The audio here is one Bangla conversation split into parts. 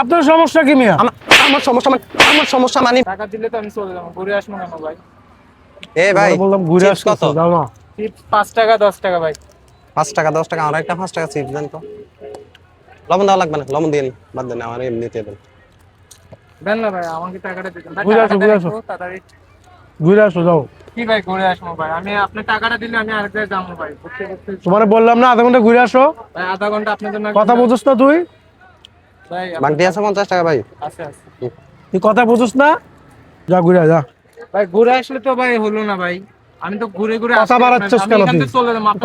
আপনার সমস্যা কি মিয়া? আমার সমস্যা মানে আমার সমস্যা মানে টাকা দিলে তো আমি চলে যাব। ঘুরে আসব কেন ভাই? এ ভাই বললাম ঘুরে আসতে কত? যাও না চিপস পাঁচ টাকা দশ টাকা ভাই। পাঁচ টাকা দশ টাকা আমার একটা পাঁচ টাকা চিপস দেন তো। লবণ দেওয়া লাগবে না লবণ দিয়ে নিন, বাদ দেন আমার এমনিতে দেন। দেন না ভাই আমাকে টাকাটা ভাই ঘুরে আসো, ঘুরে আসো। তাড়াতাড়ি। ঘুরে আসো যাও। কি ভাই ঘুরে আসব ভাই? আমি আপনি টাকাটা দিলে আমি আরেক জায়গায় যাব ভাই। ঘুরতে বললাম না আধা ঘণ্টা ঘুরে আসো। ভাই আধা ঘণ্টা আপনার জন্য কথা বুঝোস না তুই। বাগদি আছে পঞ্চাশ টাকা ভাই। আছে আছে। তুই কথা বুঝোস না? যা ঘুরে যা। ভাই ঘুরে আসলে তো ভাই হলো না ভাই। আমি তো ঘুরে ঘুরে কথা বাড়াচ্ছিস কেন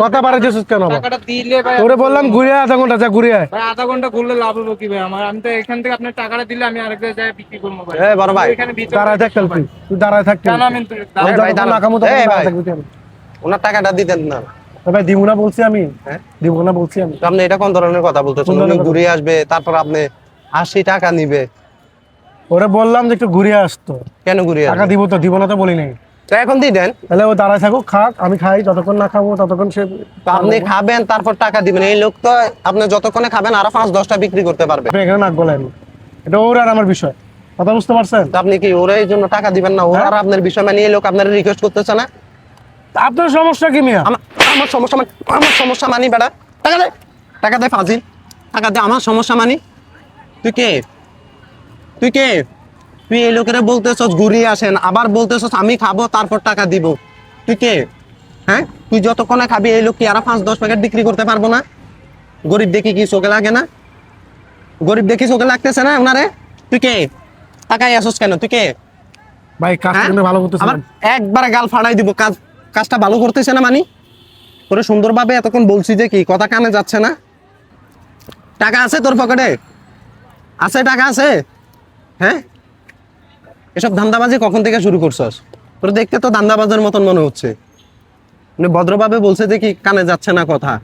কথা বাড়াইতেছিস কেন টাকাটা দিলে ভাই তোরে বললাম ঘুরে আধা ঘণ্টা যা ঘুরে আয়। ভাই আধা ঘণ্টা ঘুরলে লাভ হলো কি ভাই? আমার আমি তো এখান থেকে আপনার টাকাটা দিলে আমি আরেক জায়গায় বিক্রি করব ভাই। এ বড় ভাই, এখানে দাঁড়ায় থাক। তুই। তুই দাঁড়ায় থাক কেন আমি এই ভাই, এই দাঁড়ায় ভাই। ওনার টাকাটা দিতেন না। ভাই দিব না বলছি আমি। হ্যাঁ? দিব না বলছি আমি। আপনি এটা কোন ধরনের কথা বলতেছেন? উনি ঘুরে আসবে তারপর আপনি আশি টাকা নিবে। ওরে বললাম যে একটু ঘুরে আসতো। কেন ঘুরে টাকা দিব তো দিব না তো বলি নাই তো এখন দিয়ে দেন। তাহলে ও দাঁড়ায় থাকুক খাক আমি খাই যতক্ষণ না খাব ততক্ষণ সে আপনি খাবেন তারপর টাকা দিবেন। এই লোক তো আপনি যতক্ষণে খাবেন আরও পাঁচ দশটা বিক্রি করতে পারবে। এখানে নাক গলায় এটা ওর আর আমার বিষয়। কথা বুঝতে পারছেন? আপনি কি ওরা এই জন্য টাকা দিবেন না? ওরা আর আপনার বিষয় মানে এই লোক আপনার রিকোয়েস্ট করতেছে না? আপনার সমস্যা কি মিয়া? আমার সমস্যা মানে আমার সমস্যা মানি বেড়া টাকা দে। টাকা দে ফাজিল। টাকা দে আমার সমস্যা মানি। তুই কে? তুই কে? তুই এই লোকেরা বলতেছস ঘুরিয়ে আসেন আবার বলতেছস আমি খাব তারপর টাকা দিব। তুই কে? হ্যাঁ? তুই যতক্ষণে খাবি এই লোক কি আরও পাঁচ দশ প্যাকেট বিক্রি করতে পারব না। গরিব দেখি কি চোখে লাগে না? গরিব দেখি চোখে লাগতেছে না ওনারে তুই কে? টাকাই আসস কেন? তুই কে? ভাই কাজ হ্যাঁ? ভালো করতেছেন। আমার একবারে গাল ফাড়াই দিব কাজ কাজটা ভালো করতেছে না মানি? তোরে সুন্দরভাবে এতক্ষণ বলছি যে কি, কথা কানে যাচ্ছে না। টাকা আছে তোর পকেটে? আছে, টাকা আছে? হ্যাঁ? এসব ধান্দাবাজি কখন থেকে শুরু করছস? তোর দেখতে তো ধান্দাবাজের মতন মনে হচ্ছে। উনি ভদ্রভাবে বলছে যে কি, কানে যাচ্ছে না কথা।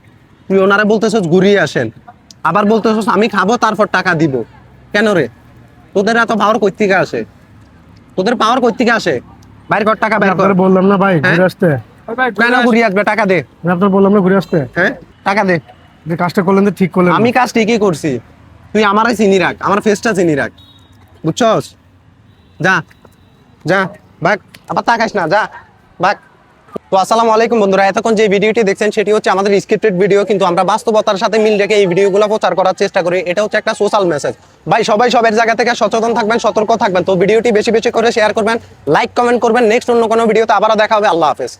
তুই ওনারা বলতেছস ঘুরিয়ে আসেন। আবার বলতেছস, আমি খাব, তারপর টাকা দিব। কেন রে? তোদের এত পাওয়ার কই থেকে আসে? তোদের পাওয়ার কই থেকে আসে? বাইর কর টাকা বাইর কর। বললাম না ভাই হ্যাঁ? ঘুরে আসতে। কেন ঘুরে আসবে? টাকা দে। আমি আপনার বললাম না ঘুরে আসতে। হ্যাঁ? টাকা দে। যে কাজটা করলেন তো ঠিক করলেন। আমি কাজ ঠিকই করছি। তুই আমারই চিনি রাখ আমার ফেসটা চিনি রাখ। বুঝছস? যা। যা। বাক আবার তাকাস না যা। বাক তো আসসালামু আলাইকুম বন্ধুরা, এতক্ষণ যে ভিডিওটি দেখছেন সেটি হচ্ছে আমাদের স্ক্রিপ্টেড ভিডিও কিন্তু আমরা বাস্তবতার সাথে মিল রেখে এই ভিডিওগুলো প্রচার করার চেষ্টা করি। এটা হচ্ছে একটা সোশ্যাল মেসেজ ভাই, সবাই সবের জায়গা থেকে সচেতন থাকবেন, সতর্ক থাকবেন। তো ভিডিওটি বেশি বেশি করে শেয়ার করবেন লাইক কমেন্ট করবেন। নেক্সট অন্য কোনো ভিডিওতে আবারও দেখা হবে। আল্লাহ হাফেজ।